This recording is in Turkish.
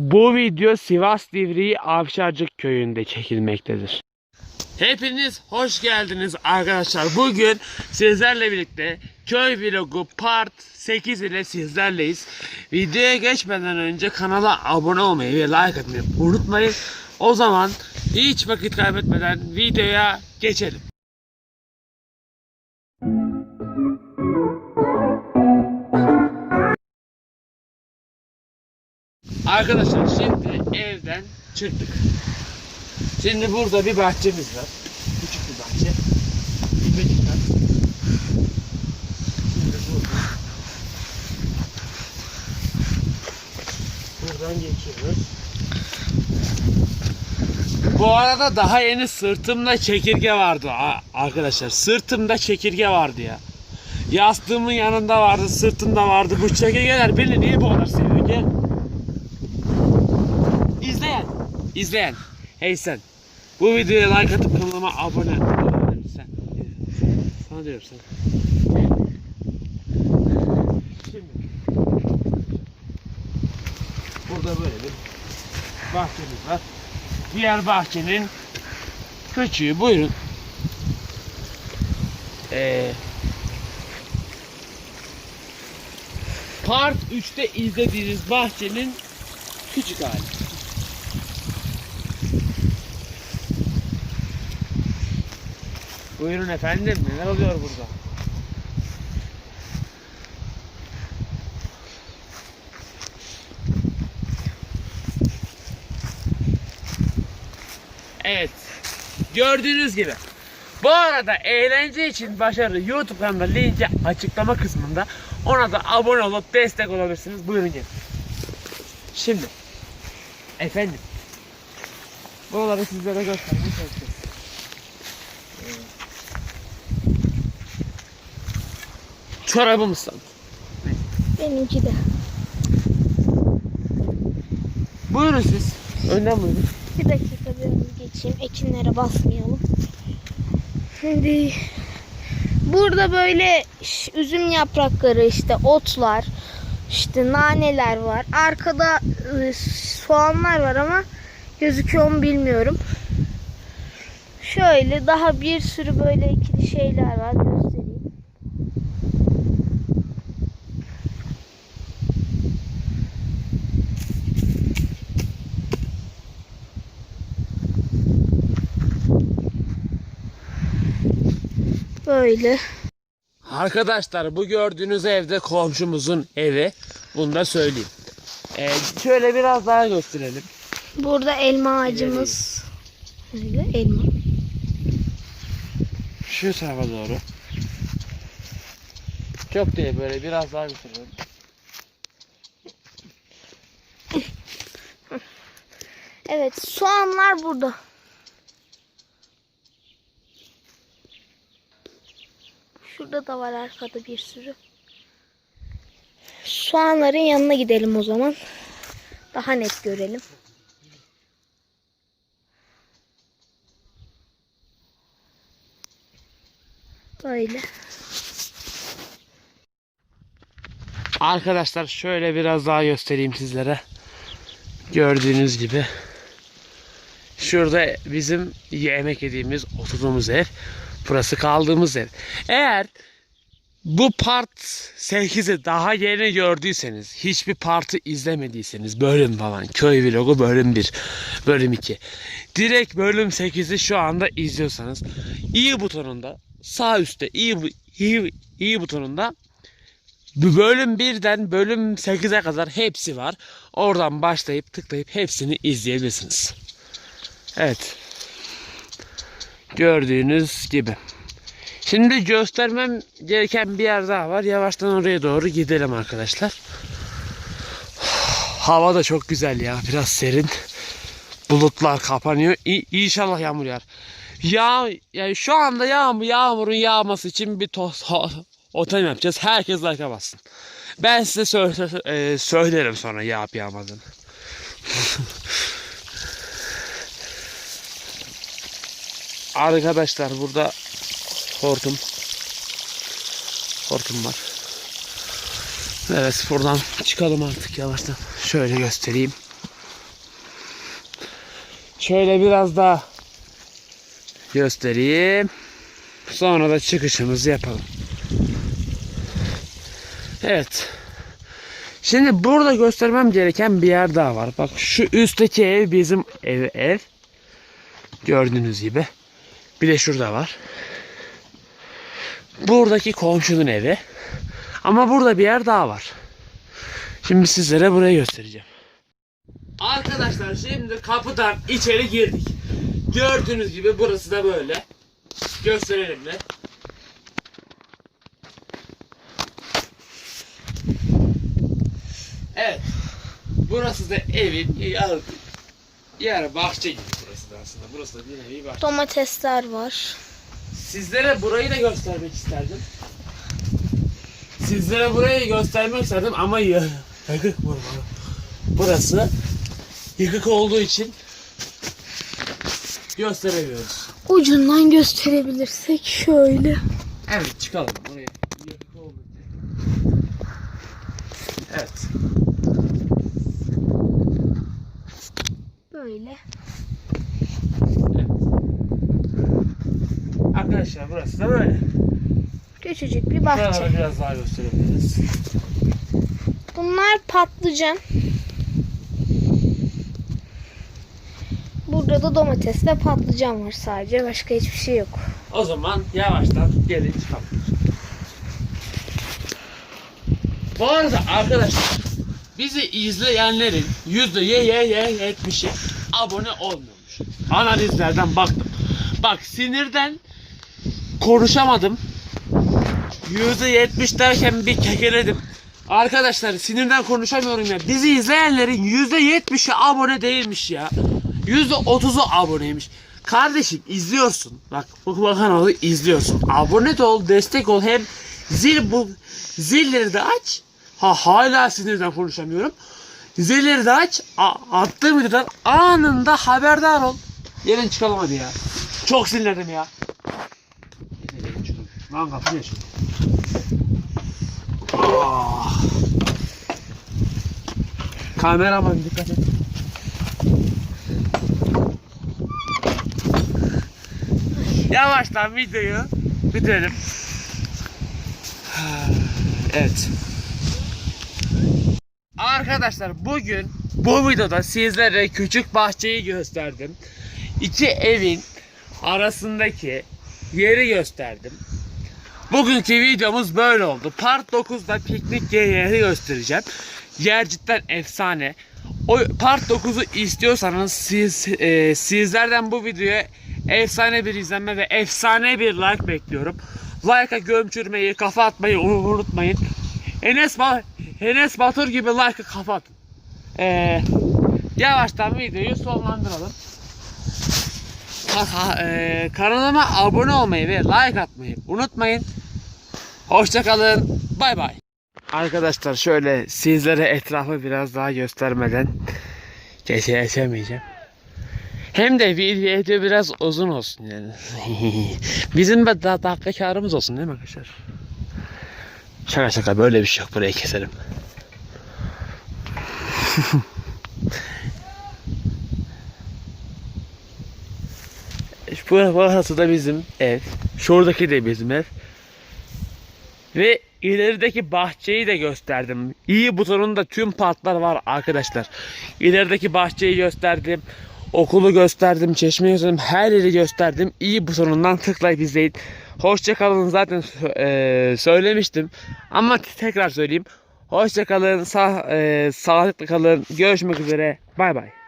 Bu video Sivas Divriği Avşarcık köyünde çekilmektedir. Hepiniz hoş geldiniz arkadaşlar. Bugün sizlerle birlikte köy vlogu part 8 ile sizlerleyiz. Videoya geçmeden önce kanala abone olmayı ve like atmayı unutmayın. O zaman hiç vakit kaybetmeden videoya geçelim. Arkadaşlar şimdi evden çıktık. Şimdi burada bir bahçemiz var. Küçük bir bahçe. Bir dakika. Şimdi burada. Buradan geçiyoruz. Bu arada daha yeni sırtımda çekirge vardı arkadaşlar. Sırtımda çekirge vardı ya. Yastığımın yanında vardı, sırtımda vardı. Bu çekirgeler beni niye bu kadar seviyor ki? İzleyen, izleyen. Hey sen. Bu videoya like atıp kanalıma abone ol. Sen. Sana diyorum sen. Şimdi. Burada böyle bir bahçemiz var. Diğer bahçenin küçüğü. Buyurun. Ee, Part 3'te izlediğiniz bahçenin küçük hali. Buyurun efendim neler oluyor burada? Evet. Gördüğünüz gibi. Bu arada eğlence için başarı YouTube kanalında linki açıklama kısmında. Ona da abone olup destek olabilirsiniz. Buyurun gelin. Şimdi. Efendim. Buraları sizlere göstermeye çalışacağız. Çorabım ıslandı. Benimki de. Buyurun siz. Önden buyurun. Bir dakika biraz geçeyim. Ekinlere basmayalım. Şimdi burada böyle üzüm yaprakları işte otlar işte naneler var. Arkada ı, soğanlar var ama gözüküyor mu bilmiyorum. Şöyle daha bir sürü böyle ekili şeyler var göstereyim. Böyle. Arkadaşlar bu gördüğünüz evde komşumuzun evi. Bunu da söyleyeyim. Ee, şöyle biraz daha gösterelim. Burada elma ağacımız. Böyle elma. Şu tarafa doğru. Çok değil böyle biraz daha gösterelim. Evet soğanlar burada. Şurada da var arkada bir sürü. Soğanların yanına gidelim o zaman. Daha net görelim. Böyle. Arkadaşlar şöyle biraz daha göstereyim sizlere. Gördüğünüz gibi. Şurada bizim yemek yediğimiz, oturduğumuz ev. Burası kaldığımız ev. Eğer bu part 8'i daha yeni gördüyseniz, hiçbir partı izlemediyseniz, bölüm falan, köy vlogu bölüm 1, bölüm 2. Direkt bölüm 8'i şu anda izliyorsanız, iyi butonunda, sağ üstte iyi, iyi, iyi butonunda bu bölüm 1'den bölüm 8'e kadar hepsi var. Oradan başlayıp tıklayıp hepsini izleyebilirsiniz. Evet. Gördüğünüz gibi. Şimdi göstermem gereken bir yer daha var. Yavaştan oraya doğru gidelim arkadaşlar. Hava da çok güzel ya. Biraz serin. Bulutlar kapanıyor. İ- İnşallah yağmur yağar. Ya yani şu anda yağmur yağmurun yağması için bir toz otel yapacağız. Herkes like'a bassın. Ben size e, söylerim sonra yağıp yağmadığını. Arkadaşlar burada hortum hortum var. Evet buradan çıkalım artık yavaştan. Şöyle göstereyim. Şöyle biraz daha göstereyim. Sonra da çıkışımızı yapalım. Evet. Şimdi burada göstermem gereken bir yer daha var. Bak şu üstteki ev bizim ev. ev. Gördüğünüz gibi. Bir de şurada var. Buradaki komşunun evi. Ama burada bir yer daha var. Şimdi sizlere burayı göstereceğim. Arkadaşlar şimdi kapıdan içeri girdik. Gördüğünüz gibi burası da böyle. Gösterelim de. Evet. Burası da evin yer bahçe gibi burası da aslında. Burası da bir nevi bahçe. Domatesler var. Sizlere burayı da göstermek isterdim. Sizlere burayı göstermek isterdim ama yıkık bu. Burası yıkık olduğu için gösteremiyoruz. Ucundan gösterebilirsek şöyle. Evet çıkalım için. Evet. Böyle. Arkadaşlar burası da böyle. Küçücük bir bahçe. Buraları biraz daha gösterebiliriz. Bunlar patlıcan. Burada da domatesle patlıcan var sadece. Başka hiçbir şey yok. O zaman yavaştan gelin çıkalım. Bu arada arkadaşlar bizi izleyenlerin yüzde ye ye ye yetmişi abone olmuyormuş. Analizlerden baktım. Bak sinirden konuşamadım. Yüzde yetmiş derken bir kekeledim. Arkadaşlar sinirden konuşamıyorum ya. Bizi izleyenlerin yüzde yetmişi abone değilmiş ya. Yüzde otuzu aboneymiş. Kardeşim izliyorsun. Bak bu kanalı izliyorsun. Abone ol, destek ol. Hem zil bu zilleri de aç. Ha hala sinirden konuşamıyorum. Zilleri de aç. A- attığım videodan anında haberdar ol. Gelin çıkalım hadi ya. Çok sinirlendim ya. Lan kapı ne şimdi? Ah. Kameraman dikkat et. Yavaştan videoyu bitirelim. Evet. Arkadaşlar bugün bu videoda sizlere küçük bahçeyi gösterdim. İki evin arasındaki yeri gösterdim. Bugünkü videomuz böyle oldu. Part 9'da piknik yeri göstereceğim. Yer cidden efsane. O part 9'u istiyorsanız siz e, sizlerden bu videoya efsane bir izlenme ve efsane bir like bekliyorum. Like'a gömçürmeyi, kafa atmayı unu- unutmayın. Enes, ba Enes Batur gibi like'a kafa atın. E, yavaştan videoyu sonlandıralım. E, kanalıma abone olmayı ve like atmayı unutmayın. Hoşçakalın. Bay bay. Arkadaşlar şöyle sizlere etrafı biraz daha göstermeden geçemeyeceğim. Hem de video biraz uzun olsun yani. Bizim de da dakika karımız olsun değil mi arkadaşlar? Şaka şaka böyle bir şey yok burayı keserim. burası da bizim ev. Şuradaki de bizim ev. Ve ilerideki bahçeyi de gösterdim. İyi butonunda tüm partlar var arkadaşlar. İlerideki bahçeyi gösterdim. Okulu gösterdim, çeşmeyi gösterdim, her yeri gösterdim. İyi butonundan tıklayıp izleyin. Hoşçakalın zaten eee, söylemiştim. Ama tekrar söyleyeyim. Hoşçakalın, sağ, eee, sağlıklı kalın. Görüşmek üzere. Bay bay.